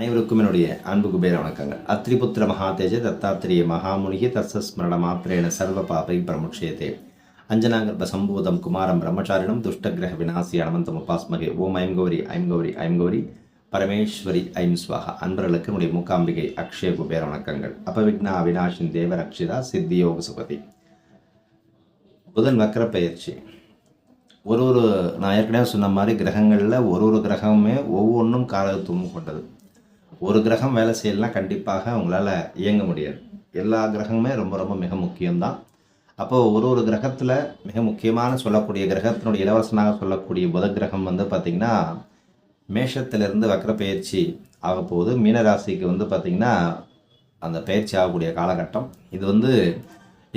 அனைவருக்கும் என்னுடைய அன்பு குபேர வணக்கங்கள் அத்ரிபுத்திர மகாதேஜ தத்தாத்திரிய மகாமுனிகி தத்சஸ்மரண மாத்திரேன சர்வ பாபை பிரமுட்சயத்தே அஞ்சனாங்கர்ப சம்பூதம் குமாரம் பிரம்மச்சாரிணம் துஷ்டகிரக விநாசி அனந்தம் உபாஸ்மகே. ஓம் ஐம் கௌரி ஐம் கௌரி ஐம் கௌரி. பரமேஸ்வரி ஐம் ஸ்வாகா அன்பர்களுக்கு என்னுடைய மூக்காம்பிகை அக்ஷய குபேர வணக்கங்கள். அபவிக்னா அவினாஷின் தேவ ரக்ஷிதா சித்தியோக சுகதி புதன் வக்கர பயிற்சி. ஒரு ஒரு நான் ஏற்கனவே சொன்ன மாதிரி கிரகங்களில் ஒரு ஒரு கிரகமுமே ஒவ்வொன்றும் காலத்துவம் கொண்டது. ஒரு கிரகம் வேலை செய்யலாம் கண்டிப்பாக உங்களால் இயங்க முடியாது. எல்லா கிரகமுமே ரொம்ப ரொம்ப மிக முக்கியம்தான். அப்போது ஒரு ஒரு கிரகத்தில் மிக முக்கியமான சொல்லக்கூடிய கிரகத்தினுடைய இலவசனாக சொல்லக்கூடிய புத கிரகம் வந்து பார்த்திங்கன்னா மேஷத்திலிருந்து வக்கர பயிற்சி ஆக போகுது. மீனராசிக்கு வந்து பார்த்திங்கன்னா அந்த பயிற்சி ஆகக்கூடிய காலகட்டம். இது வந்து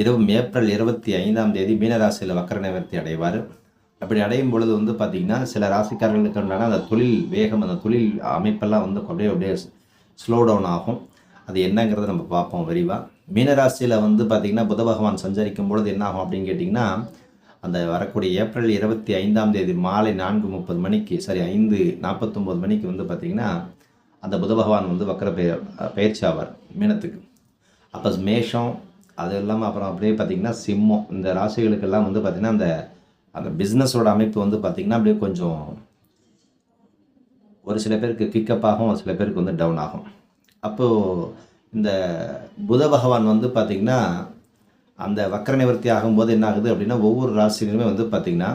இரவு ஏப்ரல் இருபத்தி ஐந்தாம் தேதி மீனராசியில் வக்கர நிவர்த்தி அடைவார். அப்படி அடையும் பொழுது வந்து பார்த்திங்கன்னா சில ராசிக்காரர்களுக்கு உண்டான அந்த தொழில் வேகம் அந்த தொழில் அமைப்பெல்லாம் வந்து அப்படியே அப்படியே ஸ்லோ டவுன் ஆகும். அது என்னங்கிறத நம்ம பார்ப்போம் விரிவாக மீனராசியில் வந்து பார்த்திங்கன்னா புத பகவான் சஞ்சரிக்கும் பொழுது என்ன ஆகும் அப்படின்னு கேட்டிங்கன்னா அந்த வரக்கூடிய ஏப்ரல் இருபத்தி ஐந்தாம் தேதி மாலை நான்கு முப்பது மணிக்கு சரி ஐந்து நாற்பத்தொம்போது மணிக்கு வந்து பார்த்திங்கன்னா அந்த புத பகவான் வந்து வக்கர பெயர் பயிற்சி ஆவார் மீனத்துக்கு. அப்போ மேஷம் அது இல்லாமல் அப்புறம் அப்படியே பார்த்திங்கன்னா சிம்மம் இந்த ராசிகளுக்கெல்லாம் வந்து பார்த்திங்கன்னா அந்த அந்த பிஸ்னஸோட அமைப்பு வந்து பார்த்திங்கன்னா அப்படியே கொஞ்சம் ஒரு சில பேருக்கு பிக்கப் ஆகும் ஒரு சில பேருக்கு வந்து டவுன் ஆகும். அப்போது இந்த புத பகவான் வந்து பார்த்திங்கன்னா அந்த வக்கர நிவர்த்தி ஆகும்போது என்ன ஆகுது அப்படின்னா ஒவ்வொரு ராசியிலுமே வந்து பார்த்திங்கன்னா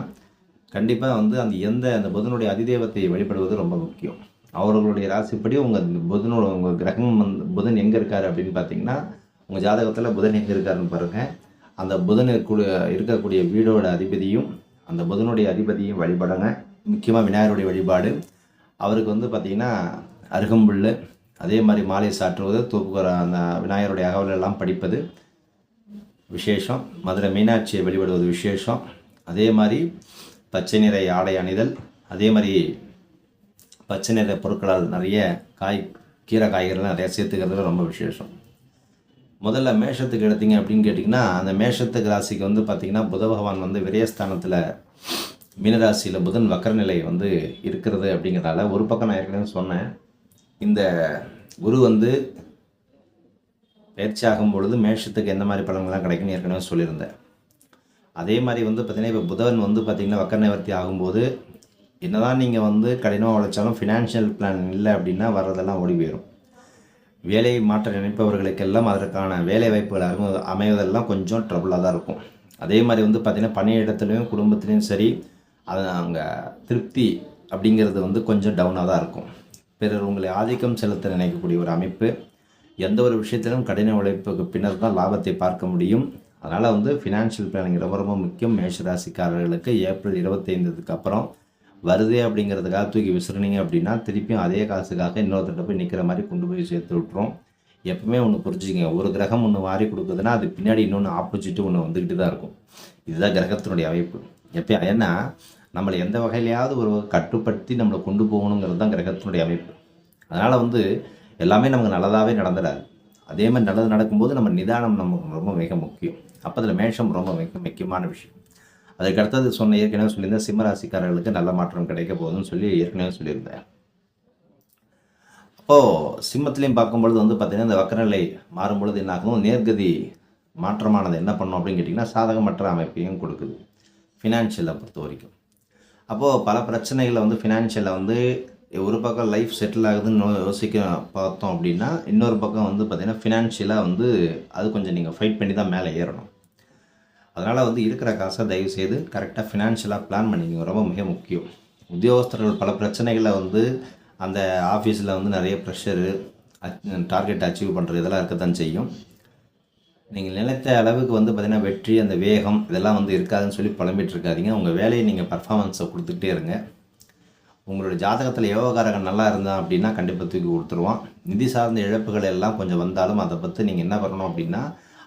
கண்டிப்பாக வந்து அந்த எந்த அந்த புதனுடைய அதிதேவத்தை வழிபடுவது ரொம்ப முக்கியம். அவர்களுடைய ராசிப்படி உங்கள் புதனோட உங்கள் கிரகம் வந்து புதன் எங்கே இருக்கார் அப்படின்னு பார்த்தீங்கன்னா உங்கள் ஜாதகத்தில் புதன் எங்கே இருக்காருன்னு பாருங்கள் அந்த புதன் இருக்கக்கூடிய இருக்கக்கூடிய வீடோட அதிபதியும் அந்த புதனுடைய அதிபதியும் வழிபடுங்க. முக்கியமாக விநாயகருடைய வழிபாடு. அவருக்கு வந்து பார்த்திங்கன்னா அருகம்புல் அதே மாதிரி மாலை சாற்றுவது தூக்குற அந்த விநாயகருடைய அகவல் எல்லாம் படிப்பது விசேஷம். மதுரை மீனாட்சியை வழிபடுவது விசேஷம். அதே மாதிரி பச்சை நிறை ஆடை அணிதல் அதே மாதிரி பச்சை நிற பொருட்களால் நிறைய காய் கீரை காய்கறிலாம் நிறைய சேர்த்துக்கிறதுல ரொம்ப விசேஷம். முதல்ல மேஷத்துக்கு எடுத்தீங்க அப்படின்னு கேட்டிங்கன்னா அந்த மேஷத்துக்கு ராசிக்கு வந்து பார்த்திங்கன்னா புத பகவான் வந்து விரயஸ்தானத்தில் மீனராசியில் புதன் வக்கரநிலை வந்து இருக்கிறது அப்படிங்கிறதால ஒரு பக்கம் நான் ஏற்கனவே சொன்னேன். இந்த குரு வந்து பயிற்சி ஆகும் பொழுது மேஷத்துக்கு எந்த மாதிரி பலன்கள்லாம் கிடைக்குன்னு ஏற்கனவே சொல்லியிருந்தேன். அதே மாதிரி வந்து பார்த்திங்கன்னா இப்போ புதன் வந்து பார்த்திங்கன்னா வக்கர நிவர்த்தி ஆகும்போது என்னதான் நீங்கள் வந்து கடினமாக உழைச்சாலும் ஃபினான்ஷியல் பிளான் இல்லை அப்படின்னா வர்றதெல்லாம் ஓடி போயிடும் வேலையை மாற்ற நினைப்பவர்களுக்கெல்லாம் அதற்கான வேலை வாய்ப்புகள் அமைவதெல்லாம் கொஞ்சம் ட்ரபுளாக தான் இருக்கும். அதே மாதிரி வந்து பார்த்திங்கன்னா பணியிடத்துலையும் குடும்பத்துலேயும் சரி அது அங்கே திருப்தி அப்படிங்கிறது வந்து கொஞ்சம் டவுனாக தான் இருக்கும். பிறர் உங்களை ஆதிக்கம் செலுத்த நினைக்கக்கூடிய ஒரு அமைப்பு எந்த ஒரு விஷயத்திலும் கடின உழைப்புக்கு பின்னர் தான் லாபத்தை பார்க்க முடியும். அதனால் வந்து ஃபினான்ஷியல் பிளானிங் ரொம்ப ரொம்ப முக்கியம். மேஷ ராசிக்காரர்களுக்கு ஏப்ரல் இருபத்தைந்ததுக்கு அப்புறம் வருதே அப்படிங்கிறதுக்காக தூக்கி விசிறினீங்க அப்படின்னா திருப்பியும் அதே காசுக்காக இன்னொருத்தட்ட போய் நிற்கிற மாதிரி கொண்டு போய் சேர்த்து விட்டுரும். எப்பவுமே ஒன்று புரிஞ்சுக்கங்க. ஒரு கிரகம் ஒன்று மாறி கொடுக்குதுன்னா அது பின்னாடி இன்னொன்று ஆப்போசிட்டு ஒன்று வந்துக்கிட்டு தான் இருக்கும். இதுதான் கிரகத்தினுடைய அமைப்பு. எப்போ ஏன்னா நம்மளை எந்த வகையிலையாவது ஒரு கட்டுப்படுத்தி நம்மளை கொண்டு போகணுங்கிறது தான் கிரகத்தினுடைய அமைப்பு. அதனால் வந்து எல்லாமே நமக்கு நல்லதாகவே நடந்துடாது. அதே மாதிரி நல்லது நடக்கும்போது நம்ம நிதானம் நமக்கு ரொம்ப மிக முக்கியம். அப்போ அதில் மேஷம் ரொம்ப மிக முக்கியமான விஷயம். அதுக்கு அடுத்தது சொன்ன ஏற்கனவே சொல்லியிருந்தேன் சிம்மராசிக்காரர்களுக்கு நல்ல மாற்றம் கிடைக்க போகுதுன்னு சொல்லி ஏற்கனவே சொல்லியிருந்தேன். அப்போது சிம்மத்திலையும் பார்க்கும்பொழுது வந்து பார்த்திங்கன்னா இந்த வக்கரநிலை மாறும்பொழுது என்ன ஆகும் நேர்கதி மாற்றமானது என்ன பண்ணும் அப்படின்னு கேட்டிங்கன்னா சாதகமற்ற அமைப்பையும் கொடுக்குது. ஃபினான்ஷியலை பொறுத்த வரைக்கும். அப்போது பல பிரச்சனைகளை வந்து ஃபினான்ஷியலில் வந்து ஒரு பக்கம் லைஃப் செட்டில் ஆகுதுன்னு யோசிக்க பார்த்தோம் அப்படின்னா இன்னொரு பக்கம் வந்து பார்த்திங்கன்னா ஃபினான்ஷியலாக வந்து அது கொஞ்சம் நீங்கள் ஃபைட் பண்ணி தான் மேலே ஏறணும். அதனால் வந்து இருக்கிற காசை தயவு செய்து கரெக்டாக ஃபினான்ஷியலாக பிளான் பண்ணிக்கோங்க. ரொம்ப மிக முக்கியம். உத்தியோகஸ்தர்கள் பல பிரச்சனைகளை வந்து அந்த ஆஃபீஸில் வந்து நிறைய ப்ரெஷரு டார்கெட் அச்சீவ் பண்ணுறது இதெல்லாம் இருக்கத்தான் செய்யும். நீங்கள் நினைத்த அளவுக்கு வந்து பார்த்திங்கன்னா வெற்றி அந்த வேகம் இதெல்லாம் வந்து இருக்காதுன்னு சொல்லி புலம்பிட்டு உங்கள் வேலையை நீங்கள் பர்ஃபாமன்ஸை கொடுத்துக்கிட்டே இருங்க. உங்களோட ஜாதகத்தில் யோகக்காரகன் நல்லா இருந்தான் அப்படின்னா கண்டிப்பாக தூக்கி கொடுத்துருவான். நிதி சார்ந்த இழப்புகள் எல்லாம் கொஞ்சம் வந்தாலும் அதை பற்றி நீங்கள் என்ன பண்ணணும் அப்படின்னா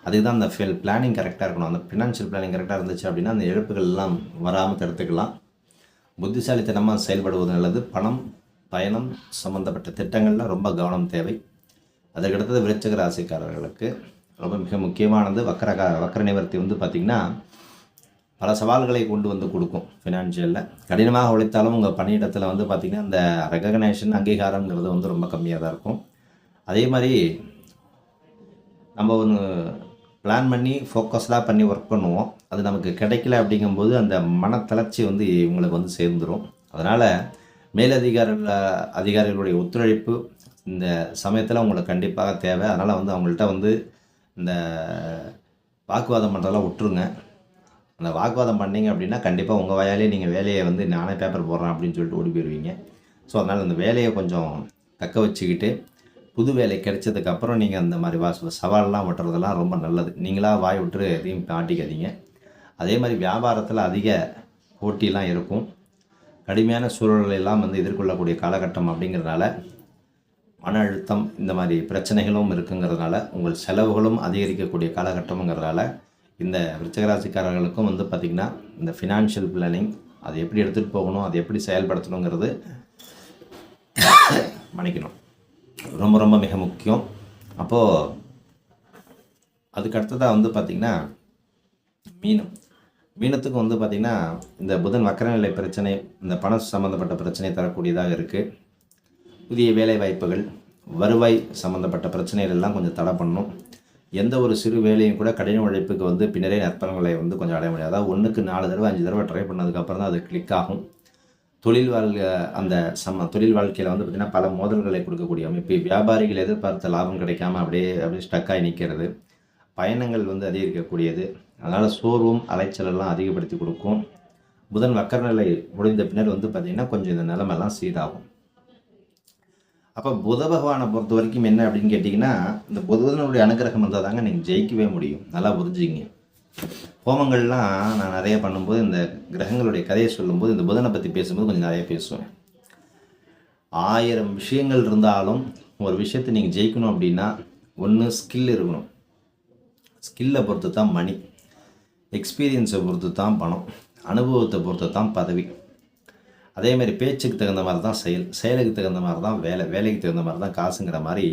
அதுக்கு தான் அந்த ஃபெல் பிளானிங் கரெக்டாக இருக்கணும். அந்த ஃபினான்ஷியல் பிளானிங் கரெக்டாக இருந்துச்சு அப்படின்னா அந்த இழப்புகள் எல்லாம் வராமல் தடுத்துக்கலாம். புத்திசாலித்தனமாக செயல்படுவது நல்லது. பணம் பயணம் சம்மந்தப்பட்ட திட்டங்களில் ரொம்ப கவனம் தேவை. அதற்கடுத்தது விருச்சக ராசிக்காரர்களுக்கு ரொம்ப மிக முக்கியமானது. வக்கர வக்கர நிவர்த்தி வந்து பார்த்திங்கன்னா பல சவால்களை கொண்டு வந்து கொடுக்கும் ஃபினான்ஷியலில் கடினமாக உழைத்தாலும் உங்கள் பணியிடத்தில் வந்து பார்த்திங்கன்னா அந்த ரெகக்னேஷன் அங்கீகாரங்கிறது வந்து ரொம்ப கம்மியாக தான் இருக்கும். அதே மாதிரி நம்ம ஒன்று பிளான் பண்ணி ஃபோக்கஸ்டாக பண்ணி ஒர்க் பண்ணுவோம். அது நமக்கு கிடைக்கல அப்படிங்கும்போது அந்த மனத்தளர்ச்சி வந்து இவங்களுக்கு வந்து சேர்ந்துடும் அதனால் மேலதிகாரிகள் அதிகாரிகளுடைய ஒத்துழைப்பு இந்த சமயத்தில் உங்களுக்கு கண்டிப்பாக தேவை. அதனால் வந்து அவங்கள்ட்ட வந்து இந்த வாக்குவாதம் பண்ணுறதெல்லாம் விட்டுருங்க. அந்த வாக்குவாதம் பண்ணீங்க அப்படின்னா கண்டிப்பாக உங்கள் வயாலே நீங்கள் வேலையை வந்து நானே பேப்பர் போடுறேன் அப்படின்னு சொல்லிட்டு ஓடி போயிடுவீங்க ஸோ அதனால் அந்த வேலையை கொஞ்சம் தக்க வச்சுக்கிட்டு புது வேலை கிடைச்சதுக்கப்புறம் நீங்கள் அந்த மாதிரி வா சவாலெலாம் விட்டுறதெல்லாம் ரொம்ப நல்லது. நீங்களாக வாய் விட்டு எதையும் காட்டிக்காதீங்க. அதே மாதிரி வியாபாரத்தில் அதிக போட்டிலாம் இருக்கும். கடுமையான சூழல்களை வந்து எதிர்கொள்ளக்கூடிய காலகட்டம் அப்படிங்கிறதுனால மன அழுத்தம் இந்த மாதிரி பிரச்சனைகளும் இருக்குங்கிறதுனால உங்கள் செலவுகளும் அதிகரிக்கக்கூடிய காலகட்டம்ங்கிறதால இந்த விருச்சகராசிக்காரர்களுக்கும் வந்து பார்த்திங்கன்னா இந்த ஃபினான்ஷியல் பிளானிங் அதை எப்படி எடுத்துகிட்டு போகணும் அதை எப்படி செயல்படுத்தணுங்கிறது மன்னிக்கணும். ரொம்ப ரொம்ப மிக முக்கியம். அப்போது அதுக்கு அடுத்ததாக வந்து பார்த்திங்கன்னா மீனம். மீனத்துக்கு வந்து பார்த்திங்கன்னா இந்த புதன் வக்கரநிலை பிரச்சனை இந்த பணம் சம்மந்தப்பட்ட பிரச்சனை தரக்கூடியதாக இருக்குது புதிய வேலை வாய்ப்புகள் வருவாய் சம்மந்தப்பட்ட பிரச்சனைகள் எல்லாம் கொஞ்சம் தடை பண்ணணும் எந்த ஒரு சிறு வேலையும் கூட கடின உழைப்புக்கு வந்து பின்னரே நற்பலன்களை வந்து கொஞ்சம் அடைய முடியாது. அதாவது ஒன்றுக்கு நாலு தடவை அஞ்சு தடவை ட்ரை பண்ணதுக்கப்புறம் தான் அது கிளிக் ஆகும். தொழில் வாழ்க்கை அந்த சம தொழில் வாழ்க்கையில் வந்து பார்த்திங்கன்னா பல மோதல்களை கொடுக்கக்கூடிய அமைப்பு. வியாபாரிகள் எதிர்பார்த்த லாபம் கிடைக்காம அப்படியே அப்படியே ஸ்டக்காகி நிற்கிறது பயணங்கள் வந்து அதிகரிக்கக்கூடியது. அதனால் சோர்வும் அலைச்சலெல்லாம் அதிகப்படுத்தி கொடுக்கும். புதன் வக்கரநிலை முடிந்த பின்னர் வந்து பார்த்திங்கன்னா கொஞ்சம் இந்த நிலமெல்லாம் சீராகும். அப்போ புத பகவானை பொறுத்த வரைக்கும் என்ன அப்படின்னு கேட்டிங்கன்னா இந்த புதனுடைய அனுகிரகம் இருந்தால் தாங்க நீங்கள் ஜெயிக்கவே முடியும். நல்லா புரிஞ்சுங்க ஹோமங்கள்லாம் நான் நிறைய பண்ணும்போது இந்த கிரகங்களுடைய கதையை சொல்லும்போது இந்த புதனை பற்றி பேசும்போது கொஞ்சம் நிறைய பேசுவேன். ஆயிரம் விஷயங்கள் இருந்தாலும் ஒரு விஷயத்தை நீங்கள் ஜெயிக்கணும் அப்படின்னா ஒன்று ஸ்கில் இருக்கணும். ஸ்கில்லை பொறுத்து தான் மணி. எக்ஸ்பீரியன்ஸை பொறுத்து தான் பணம். அனுபவத்தை பொறுத்து தான் பதவி. அதே மாதிரி பேச்சுக்கு தகுந்த மாதிரி தான் செயல். செயலுக்கு தகுந்த மாதிரி தான் வேலை. வேலைக்கு தகுந்த மாதிரி தான் காசுங்கிற மாதிரி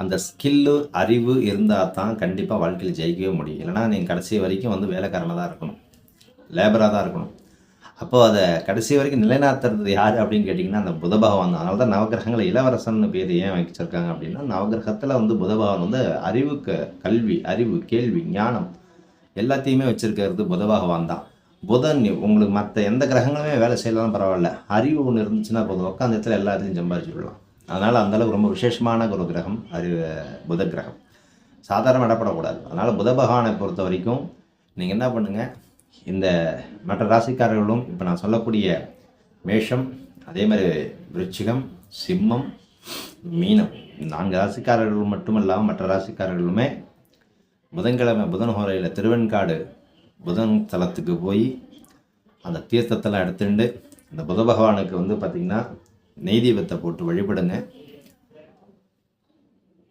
அந்த ஸ்கில்லு அறிவு இருந்தால் தான் கண்டிப்பாக வாழ்க்கையில் ஜெயிக்கவே முடியும். இல்லைனா நீங்கள் கடைசி வரைக்கும் வந்து வேலைக்காரனாக தான் இருக்கணும். லேபராக தான் இருக்கணும். அப்போது அதை கடைசி வரைக்கும் நிலைநாத்துறது யார் அப்படின்னு கேட்டிங்கன்னா அந்த புத பகவான் தான். அதனால தான் நவகிரகங்களை இளவரசன் பேர் ஏன் வச்சிருக்காங்க அப்படின்னா நவகிரகத்தில் வந்து புத பகவான் வந்து அறிவுக்கு கல்வி அறிவு கேள்வி ஞானம் எல்லாத்தையுமே வச்சுருக்கிறது புத பகவான் தான். புதன் உங்களுக்கு மற்ற எந்த கிரகங்களுமே வேலை செய்யலாம் பரவாயில்ல. அறிவு ஒன்று இருந்துச்சுன்னா போதும். உட்காந்த இடத்துல எல்லாத்தையும் சம்பாதிச்சு விடலாம். அதனால் அந்தளவுக்கு ரொம்ப விசேஷமான ஒரு கிரகம் அறிவு புத கிரகம். சாதாரண இடப்படக்கூடாது அதனால் புத பகவானை பொறுத்த வரைக்கும் நீங்கள் என்ன பண்ணுங்கள் இந்த மற்ற ராசிக்காரர்களும் இப்போ நான் சொல்லக்கூடிய மேஷம் அதே மாதிரி விருச்சிகம் சிம்மம் மீனம். நான்கு ராசிக்காரர்கள் மட்டுமல்லாமல் மற்ற ராசிக்காரர்களுமே புதன்கிழமை புதன் ஹோரையில் திருவெண்காடு புதன் தலத்துக்கு போய் அந்த தீர்த்தத்தெல்லாம் எடுத்துட்டு அந்த புத பகவானுக்கு வந்து பார்த்திங்கன்னா நெய் தீபத்தை போட்டு வழிபடுங்க.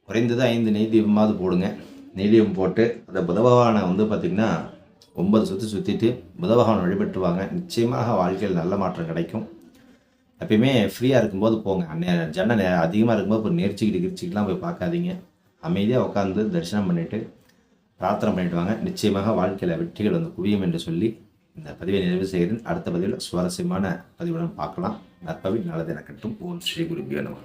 குறைந்தது ஐந்து நெய் தீபமாவது போடுங்க. நெய் தீபம் போட்டு அந்த புதபகவானை வந்து பார்த்திங்கன்னா ஒன்பது சுற்றி சுற்றிட்டு புதபகவான் வழிபட்டுவாங்க நிச்சயமாக வாழ்க்கையில் நல்ல மாற்றம் கிடைக்கும். எப்பயுமே ஃப்ரீயாக இருக்கும்போது போங்க. அந்நே ஜன அதிகமாக இருக்கும்போது இப்போ நேர்ச்சிக்கிட்டு கிரிச்சிக்கிட்டுலாம் போய் பார்க்காதீங்க. அமைதியாக உட்காந்து தரிசனம் பண்ணிவிட்டு பிரார்த்தனை பண்ணிட்டு வாங்க. நிச்சயமாக வாழ்க்கையில் வெற்றிகள் வந்து குவியும் என்று சொல்லி இந்த பதிவை நிறைவு செய்கிறேன். அடுத்த பதிவில் சுவாரஸ்யமான பதிவுடன் பார்க்கலாம். நற்பவி நல்லது எனக்கட்டும் ஓம் ஸ்ரீ குருபியோ நம.